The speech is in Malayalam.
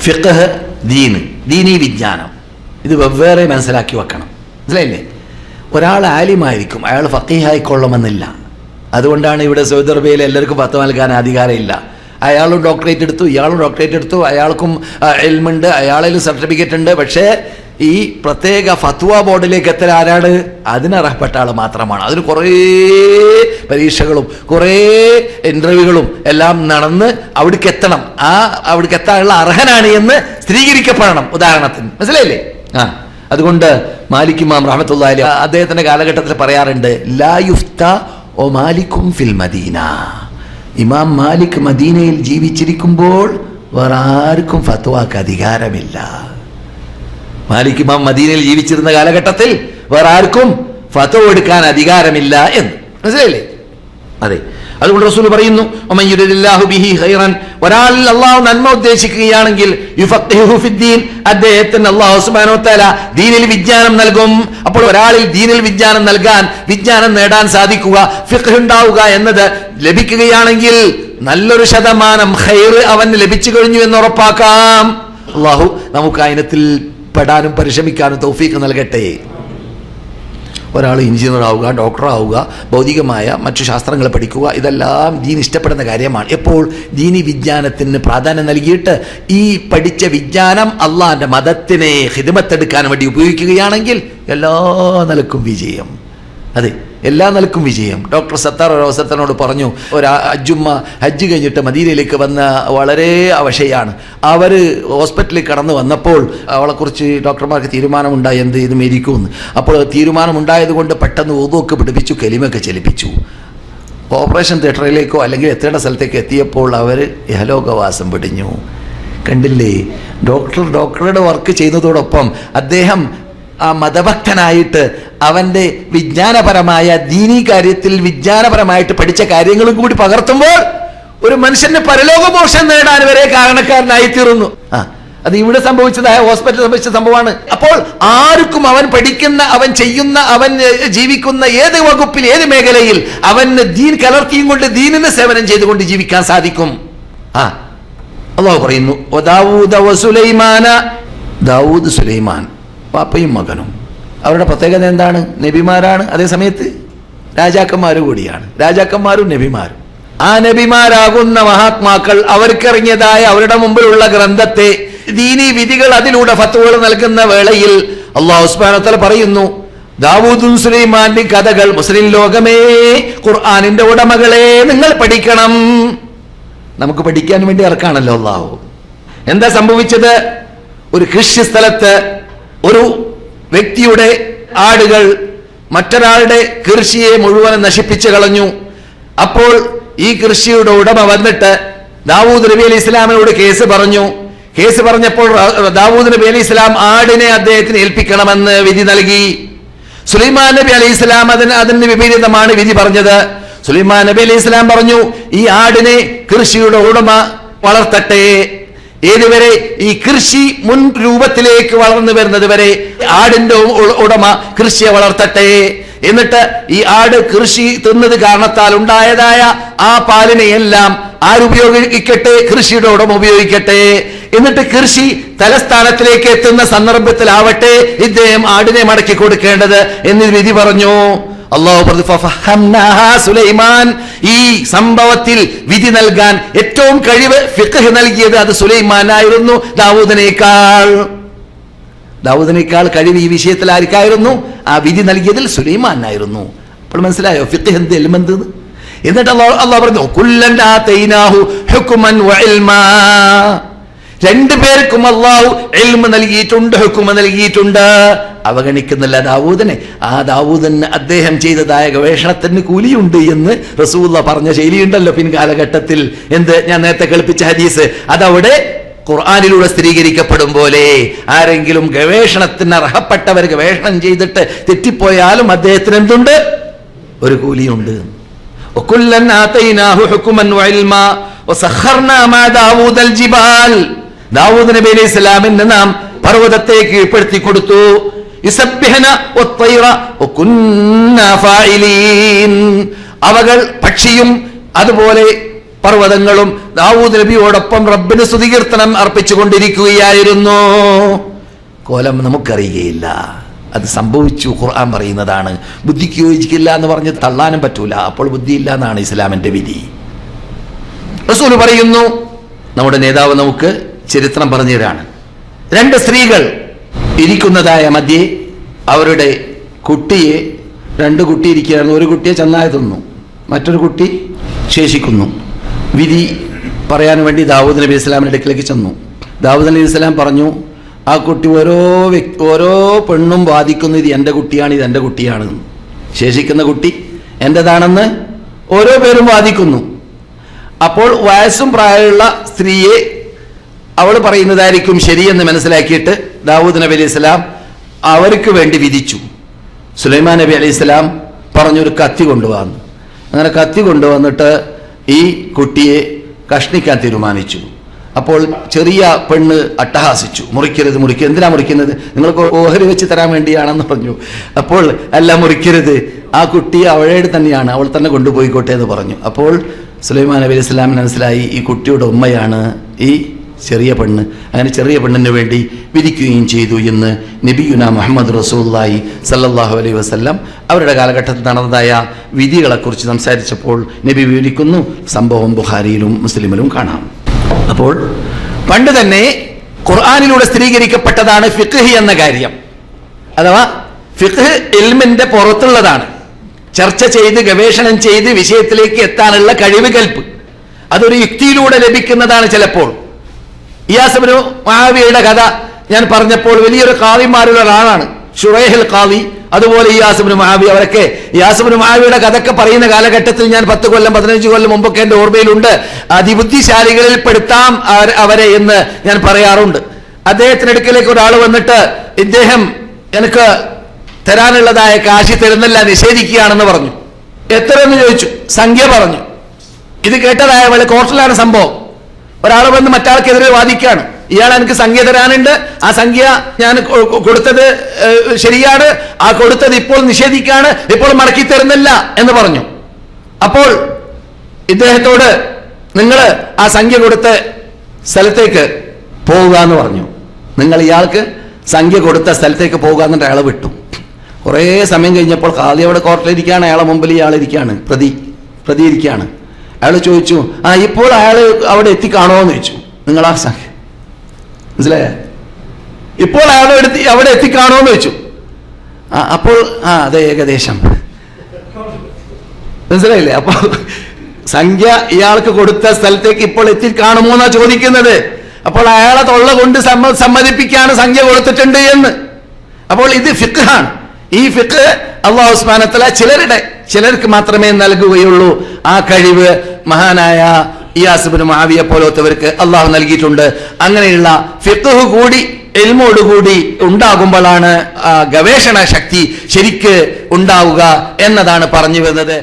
ഫിഖ് ദീന് ദീനി വിജ്ഞാനം. ഇത് വെവ്വേറെ മനസ്സിലാക്കി വെക്കണം. മനസ്സിലായില്ലേ? ഒരാൾ ആലിമായിരിക്കും അയാൾ ഫക്കീഹായിക്കൊള്ളണമെന്നില്ല അതുകൊണ്ടാണ് ഇവിടെ സൗദി അറേബ്യയിൽ എല്ലാവർക്കും പത്ത് നൽകാൻ അധികാരമില്ല. അയാളും ഡോക്ടറേറ്റ് എടുത്തു ഇയാളും ഡോക്ടറേറ്റ് എടുത്തു അയാൾക്കും എൽമുണ്ട് അയാളിലും സർട്ടിഫിക്കറ്റ് ഉണ്ട്. പക്ഷേ ഈ പ്രത്യേക ഫത്വ ബോർഡിലേക്ക് എത്തൽ ആരാണ്? അതിനർഹപ്പെട്ട ആൾ മാത്രമാണ്. അതിന് കുറേ പരീക്ഷകളും കുറേ ഇന്റർവ്യൂകളും എല്ലാം നടന്ന് അവിടേക്ക് എത്തണം. ആ അവിടേക്ക് എത്താനുള്ള അർഹനാണ് എന്ന് സ്ഥിരീകരിക്കപ്പെടണം. ഉദാഹരണത്തിന്. മനസ്സിലായില്ലേ? ആ. അതുകൊണ്ട് മാലിക്കുമാം റഹമത്തുള്ള അദ്ദേഹത്തിന്റെ കാലഘട്ടത്തിൽ പറയാറുണ്ട് ലാ യുഫ്ത ഓ മാലിക്കും ഫിൽ മദീന. ഇമാം മാലിക് മദീനയിൽ ജീവിച്ചിരിക്കുമ്പോൾ വേറെ ആർക്കും ഫത്വാക്ക് അധികാരമില്ല. മാലിക് ഇമാം മദീനയിൽ ജീവിച്ചിരുന്ന കാലഘട്ടത്തിൽ വേറെ ആർക്കും ഫതോ എടുക്കാൻ അധികാരമില്ല എന്ന്. മനസ്സിലായില്ലേ? അതെ. അതുകൊണ്ട് റസൂൽ പറയുന്നു "വമൻ യുരിദില്ലാഹു ബിഹി ഖൈറൻ" ഒരാളിൽ അള്ളാഹു നന്മ ഉദ്ദേശിക്കുകയാണെങ്കിൽ അദ്ദേഹത്തിന് ദീനിൽ വിജ്ഞാനം നൽകും. അപ്പോൾ ഒരാളിൽ ദീനിൽ വിജ്ഞാനം നൽകാൻ വിജ്ഞാനം നേടാൻ സാധിക്കുക ഫിഖ് ഉണ്ടാവുക എന്നത് ലഭിക്കുകയാണെങ്കിൽ നല്ലൊരു ശതമാനം ഖൈർ അവന് ലഭിച്ചു കഴിഞ്ഞു എന്ന് ഉറപ്പാക്കാം. അള്ളാഹു നമുക്ക് ആ ഇനത്തിൽ പെടാനും പരിശ്രമിക്കാനും തൗഫീക്ക് നൽകട്ടെ. ഒരാൾ എഞ്ചിനീയർ ആവുക ഡോക്ടർ ആവുക ഭൗതികമായ മറ്റു ശാസ്ത്രങ്ങൾ പഠിക്കുക ഇതെല്ലാം ദീൻ ഇഷ്ടപ്പെടുന്ന കാര്യമാണ്. എപ്പോൾ? ദീനി വിജ്ഞാനത്തിന് പ്രാധാന്യം നൽകിയിട്ട് ഈ പഠിച്ച വിജ്ഞാനം അള്ളാഹിന്റെ മതത്തിനെ ഹിദമത്തെടുക്കാൻ വേണ്ടി ഉപയോഗിക്കുകയാണെങ്കിൽ എല്ലാ നിലക്കും വിജയം. അതെ. എല്ലാ നിലക്കും വിജയം. ഡോക്ടർ സത്താർ ഒരു അവസരത്തിനോട് പറഞ്ഞു ഒരു അജുമ്മ ഹജ്ജ് കഴിഞ്ഞിട്ട് മദീനയിലേക്ക് വന്ന വളരെ അവശയാണ്. അവർ ഹോസ്പിറ്റലിൽ കടന്നു വന്നപ്പോൾ അവളെക്കുറിച്ച് ഡോക്ടർമാർക്ക് തീരുമാനമുണ്ടായി എന്ത് ഇത് മരിക്കുമെന്ന്. അപ്പോൾ തീരുമാനമുണ്ടായത് കൊണ്ട് പെട്ടെന്ന് ഊതൊക്കെ പിടിപ്പിച്ചു കലിമൊക്കെ ചലിപ്പിച്ചു. ഓപ്പറേഷൻ തിയേറ്ററിലേക്കോ അല്ലെങ്കിൽ എത്തേണ്ട സ്ഥലത്തേക്ക് എത്തിയപ്പോൾ അവർ ഇഹലോകവാസം പിടിഞ്ഞു. കണ്ടില്ലേ? ഡോക്ടർ ഡോക്ടറുടെ വർക്ക് ചെയ്യുന്നതോടൊപ്പം അദ്ദേഹം ആ മതഭക്തനായിട്ട് അവന്റെ വിജ്ഞാനപരമായ ദീനീ കാര്യത്തിൽ വിജ്ഞാനപരമായിട്ട് പഠിച്ച കാര്യങ്ങളും കൂടി പകർത്തുമ്പോൾ ഒരു മനുഷ്യന്റെ പരലോകമോക്ഷം നേടാൻ വരെ കാരണക്കാരനായി തീർന്നു ആ അത് ഇവിടെ സംഭവിച്ചതായ ഹോസ്പിറ്റൽ സംഭവിച്ച സംഭവമാണ്. അപ്പോൾ ആർക്കും അവൻ പഠിക്കുന്ന അവൻ ചെയ്യുന്ന അവൻ ജീവിക്കുന്ന ഏത് വകുപ്പിൽ ഏത് മേഖലയിൽ അവന് ദീൻ കലർത്തിയും കൊണ്ട് ദീനിന് സേവനം ചെയ്തുകൊണ്ട് ജീവിക്കാൻ സാധിക്കും? ആ അള്ളാഹു പറയുന്നു "വ ദാവൂദ ദാവൂദ് സുലൈമാൻ. പാപ്പയും മകനും. അവരുടെ പ്രത്യേകത എന്താണ്? നബിമാരാണ് അതേ സമയത്ത് രാജാക്കന്മാരും കൂടിയാണ്. രാജാക്കന്മാരും നബിമാരും. ആ നബിമാരാകുന്ന മഹാത്മാക്കൾ അവർക്കിറങ്ങിയതായ അവരുടെ മുമ്പിലുള്ള ഗ്രന്ഥത്തെ ദീനി വിധികൾ അതിലൂടെ ഫത്തുകൾ നൽകുന്ന വേളയിൽ അള്ളാഹു ഉസ്മാനത്തല പറയുന്നു ദാവൂദും സുലൈമാന്റെ കഥകൾ മുസ്ലിം ലോകമേ ഖുർആാനിന്റെ ഉടമകളെ നിങ്ങൾ പഠിക്കണം. നമുക്ക് പഠിക്കാൻ വേണ്ടി ഇറക്കാണല്ലോ അള്ളാഹു. എന്താ സംഭവിച്ചത്? ഒരു കൃഷി സ്ഥലത്ത് ഒരു വ്യക്തിയുടെ ആടുകൾ മറ്റൊരാളുടെ കൃഷിയെ മുഴുവൻ നശിപ്പിച്ചു കളഞ്ഞു. അപ്പോൾ ഈ കൃഷിയുടെ ഉടമ വന്നിട്ട് ദാവൂദ് നബി അലി ഇസ്ലാമിനോട് കേസ് പറഞ്ഞു. കേസ് പറഞ്ഞപ്പോൾ ദാവൂദ് നബി അലി ഇസ്ലാം ആടിനെ അദ്ദേഹത്തിന് ഏൽപ്പിക്കണമെന്ന് വിധി നൽകി. സുലൈമാൻ നബി അലി ഇസ്ലാം അതിന് അതിന് വിപരീതമാണ് വിധി പറഞ്ഞത്. സുലൈമാൻ നബി അലി ഇസ്ലാം പറഞ്ഞു ഈ ആടിനെ കൃഷിയുടെ ഉടമ വളർത്തട്ടെ. ഏതുവരെ ഈ കൃഷി മുൻ രൂപത്തിലേക്ക് വളർന്നു വരുന്നത് വരെ ആടിന്റെ ഉടമ കൃഷിയെ വളർത്തട്ടെ. എന്നിട്ട് ഈ ആട് കൃഷി തിന്നത് കാരണത്താൽ ഉണ്ടായതായ ആ പാലിനെയെല്ലാം ആരുപയോഗിക്കട്ടെ കൃഷിയുടെ ഉടമ ഉപയോഗിക്കട്ടെ. എന്നിട്ട് കൃഷി തലസ്ഥാനത്തിലേക്ക് എത്തുന്ന സന്ദർഭത്തിലാവട്ടെ ഇദ്ദേഹം ആടിനെ മടക്കി കൊടുക്കേണ്ടത് എന്ന് വിധി പറഞ്ഞു. അള്ളാഹു പറഞ്ഞു, "ഫഫഹംനാഹാ സുലൈമാൻ. ഈ സംഭവത്തിൽ വിധി നൽകാൻ ഏറ്റവും കഴിവ് ഫിഖ് നൽകിയത് അത് സുലൈമാനായിരുന്നു ദാവൂദിനേക്കാൾ. ദാവൂദിനേക്കാൾ കഴിവ് ഈ വിഷയത്തിൽ ആർക്കായിരുന്നു? ആ വിധി നൽകിയതിൽ സുലൈമാൻ ആയിരുന്നു അപ്പോൾ മനസ്സിലായോ? ഫിഖ് എന്ത് എൽമെന്ത് എന്ന്? എന്നിട്ട് അള്ളാഹു പറഞ്ഞു കുല്ലൻ ആതൈനാഹു ഹുക്മൻ വഇൽമാ രണ്ടു പേർക്കും അള്ളാഹു എൽമ നൽകിയിട്ടുണ്ട് ഹുക്കുമ നൽകിയിട്ടുണ്ട്. അവഗണിക്കുന്നില്ല ദാവൂദിനെ. ആ ദാവൂദിന് അദ്ദേഹം ചെയ്തതായ ഗവേഷണത്തിന് കൂലിയുണ്ട് എന്ന് റസൂല്ല പറഞ്ഞ ശൈലിയുണ്ടല്ലോ പിൻകാലഘട്ടത്തിൽ. എന്ത്? ഞാൻ നേരത്തെ കളിപ്പിച്ച ഹദീസ്. അതവിടെ ഖുർആാനിലൂടെ സ്ഥിരീകരിക്കപ്പെടും പോലെ ആരെങ്കിലും ഗവേഷണത്തിന് അർഹപ്പെട്ടവർ ഗവേഷണം ചെയ്തിട്ട് തെറ്റിപ്പോയാലും അദ്ദേഹത്തിന് എന്തുണ്ട്? ഒരു കൂലിയുണ്ട്. ദാവൂദ് നബി അലൈഹി ഇസ്ലാമിന് നാം പർവതത്തെ കീഴ്പ്പെടുത്തി കൊടുത്തു. അവകൾ പക്ഷിയും അതുപോലെ പർവതങ്ങളും ദാവൂദ് നബിയോടൊപ്പം റബ്ബിന് സ്തുതികീർത്തനം അർപ്പിച്ചുകൊണ്ടിരിക്കുകയായിരുന്നു. കോലം നമുക്കറിയുകയില്ല അത് സംഭവിച്ചു ഖുർആൻ പറയുന്നതാണ്. ബുദ്ധിക്ക് യോജിക്കില്ല എന്ന് പറഞ്ഞ് തള്ളാനും പറ്റൂല. അപ്പോൾ ബുദ്ധിയില്ല എന്നാണ് ഇസ്ലാമിന്റെ വിധി. റസൂൽ പറയുന്നു നമ്മുടെ നേതാവ് നമുക്ക് ചരിത്രം പറഞ്ഞു തരാണ്. രണ്ട് സ്ത്രീകൾ ഇരിക്കുന്നതായ മധ്യേ അവരുടെ കുട്ടിയെ രണ്ട് കുട്ടി ഇരിക്കുകയായിരുന്നു. ഒരു കുട്ടിയെ ചെന്നായ തിന്നു. മറ്റൊരു കുട്ടി ശേഷിക്കുന്നു. വിധി പറയാൻ വേണ്ടി ദാവൂദ് നബി ഇസ്ലാമിന്റെ അടുക്കിലേക്ക് ചെന്നു. ദാവൂദ് നബി ഇസ്ലാം പറഞ്ഞു ആ കുട്ടി ഓരോ വ്യക്തി ഓരോ പെണ്ണും വാദിക്കുന്നു ഇത് എന്റെ കുട്ടിയാണ് ഇത് എന്റെ കുട്ടിയാണ്. ശേഷിക്കുന്ന കുട്ടി എന്റെതാണെന്ന് ഓരോ പേരും വാദിക്കുന്നു. അപ്പോൾ വയസ്സും പ്രായമുള്ള സ്ത്രീയെ അവൾ പറയുന്നതായിരിക്കും ശരിയെന്ന് മനസ്സിലാക്കിയിട്ട് ദാവൂദ് നബി അലൈഹി സ്വലാം അവർക്ക് വേണ്ടി വിധിച്ചു. സുലൈമാൻ നബി അലൈഹി സ്വലാം പറഞ്ഞൊരു കത്തി കൊണ്ടുവന്നു. അങ്ങനെ കത്തി കൊണ്ടുവന്നിട്ട് ഈ കുട്ടിയെ കഷ്ണിക്കാൻ തീരുമാനിച്ചു. അപ്പോൾ ചെറിയ പെണ്ണ് അട്ടഹാസിച്ചു. മുറിക്കരുത് മുറിക്കരുത്. എന്തിനാ മുറിക്കുന്നത്? നിങ്ങൾക്ക് ഓഹരി വെച്ച് തരാൻ വേണ്ടിയാണെന്ന് പറഞ്ഞു. അപ്പോൾ അല്ല മുറിക്കരുത്. ആ കുട്ടി അവളേട് തന്നെയാണ്. അവൾ തന്നെ കൊണ്ടുപോയിക്കോട്ടെ എന്ന് പറഞ്ഞു. അപ്പോൾ സുലൈമാൻ നബി അലൈഹി സ്വലാമിന് മനസ്സിലായി ഈ കുട്ടിയുടെ ഉമ്മയാണ് ഈ ചെറിയ പെണ്ണ് അങ്ങനെ ചെറിയ പെണ്ണിന് വേണ്ടി വിധിക്കുകയും ചെയ്തു എന്ന് നബിയുന മുഹമ്മദ് റസൂല്ലായി സല്ലാഹു അലൈഹി വസ്ല്ലാം അവരുടെ കാലഘട്ടത്തിൽ നടന്നതായ വിധികളെക്കുറിച്ച് സംസാരിച്ചപ്പോൾ നബി വിവരിക്കുന്നു. സംഭവം ബുഹാരിയിലും മുസ്ലിമിലും കാണാം. അപ്പോൾ പണ്ട് തന്നെ ഖുർആാനിലൂടെ സ്ഥിരീകരിക്കപ്പെട്ടതാണ് ഫിഖ് എന്ന കാര്യം. അഥവാ ഫിഖ് ഇൽമിന്റെ പുറത്തുള്ളതാണ്. ചർച്ച ചെയ്ത് ഗവേഷണം ചെയ്ത് വിഷയത്തിലേക്ക് എത്താനുള്ള കഴിവ് കൽപ്പ്. അതൊരു യുക്തിയിലൂടെ ലഭിക്കുന്നതാണ് ചിലപ്പോൾ. ഇയാസബിനു മാവിയയുടെ കഥ ഞാൻ പറഞ്ഞപ്പോൾ വലിയൊരു കാവിമാരുള്ള ഒരാളാണ് ഷുറേഹൽ കാവി. അതുപോലെ ഇയാസബിന് മാവി അവരൊക്കെ. ഇയാസബിന് മഹാവിയുടെ കഥയൊക്കെ പറയുന്ന കാലഘട്ടത്തിൽ ഞാൻ പത്ത് കൊല്ലം പതിനഞ്ച് കൊല്ലം മുമ്പൊക്കെ എന്റെ ഓർമ്മയിലുണ്ട്. അതിബുദ്ധിശാലികളിൽ പെടുത്താം അവരെ എന്ന് ഞാൻ പറയാറുണ്ട്. അദ്ദേഹത്തിന് അടുക്കലേക്ക് ഒരാൾ വന്നിട്ട് ഇദ്ദേഹം എനിക്ക് തരാനുള്ളതായ കാശി തരുന്നില്ല നിഷേധിക്കുകയാണെന്ന് പറഞ്ഞു. എത്ര എന്ന് ചോദിച്ചു? സംഖ്യ പറഞ്ഞു. ഇത് കേട്ടതായ പോലെ കോർട്ടിലാണ് സംഭവം. ഒരാൾ വന്ന് മറ്റാൾക്കെതിരെ വാദിക്കുകയാണ്. ഇയാൾ എനിക്ക് സംഖ്യ തരാനുണ്ട് ആ സംഖ്യ ഞാൻ കൊടുത്തത് ശരിയാണ്. ആ കൊടുത്തത് ഇപ്പോൾ നിഷേധിക്കാണ് ഇപ്പോൾ മടക്കി തരുന്നില്ല എന്ന് പറഞ്ഞു. അപ്പോൾ ഇദ്ദേഹത്തോട് നിങ്ങൾ ആ സംഖ്യ കൊടുത്ത സ്ഥലത്തേക്ക് പോവുക എന്ന് പറഞ്ഞു. നിങ്ങൾ ഇയാൾക്ക് സംഖ്യ കൊടുത്ത സ്ഥലത്തേക്ക് പോകുക എന്നിട്ട് അയാളെ വിട്ടു. കുറേ സമയം കഴിഞ്ഞപ്പോൾ ഖാദിയവിടെ കോർട്ടിലിരിക്കുകയാണ്. അയാളെ മുമ്പിൽ ഇയാൾ ഇരിക്കുകയാണ്. പ്രതി പ്രതി ഇരിക്കുകയാണ്. അയാൾ ചോദിച്ചു ആ ഇപ്പോൾ അയാൾ അവിടെ എത്തിക്കാണോ എന്ന് ചോദിച്ചു. നിങ്ങൾ ആ സംഖ്യ മനസ്സിലായേ? ഇപ്പോൾ അയാൾ എടുത്തി അവിടെ എത്തിക്കാണോ എന്ന് ചോദിച്ചു. ആ അപ്പോൾ ആ അതെ ഏകദേശം. മനസ്സിലായില്ലേ? അപ്പോൾ സംഖ്യ ഇയാൾക്ക് കൊടുത്ത സ്ഥലത്തേക്ക് ഇപ്പോൾ എത്തി കാണുമോ എന്നാ ചോദിക്കുന്നത്. അപ്പോൾ അയാളെ തൊള്ള കൊണ്ട് സമ്മ സമ്മതിപ്പിക്കാണ് സംഖ്യ കൊടുത്തിട്ടുണ്ട് എന്ന്. അപ്പോൾ ഇത് ഫിഖാണ്. ഈ ഫിഖ് അള്ളാഹു ഉസ്മാനത്തല ചിലരുടെ ചിലർക്ക് മാത്രമേ നൽകുകയുള്ളൂ. ആ കഴിവ് മഹാനായ ഇയാസുബിന് മാവിയെ പോലത്തവർക്ക് അള്ളാഹു നൽകിയിട്ടുണ്ട്. അങ്ങനെയുള്ള ഫിത്തുഹ് കൂടി എൽമോടുകൂടി ഉണ്ടാകുമ്പോഴാണ് ഗവേഷണ ശക്തി ശരിക്ക് ഉണ്ടാവുക എന്നതാണ് പറഞ്ഞു വരുന്നത്.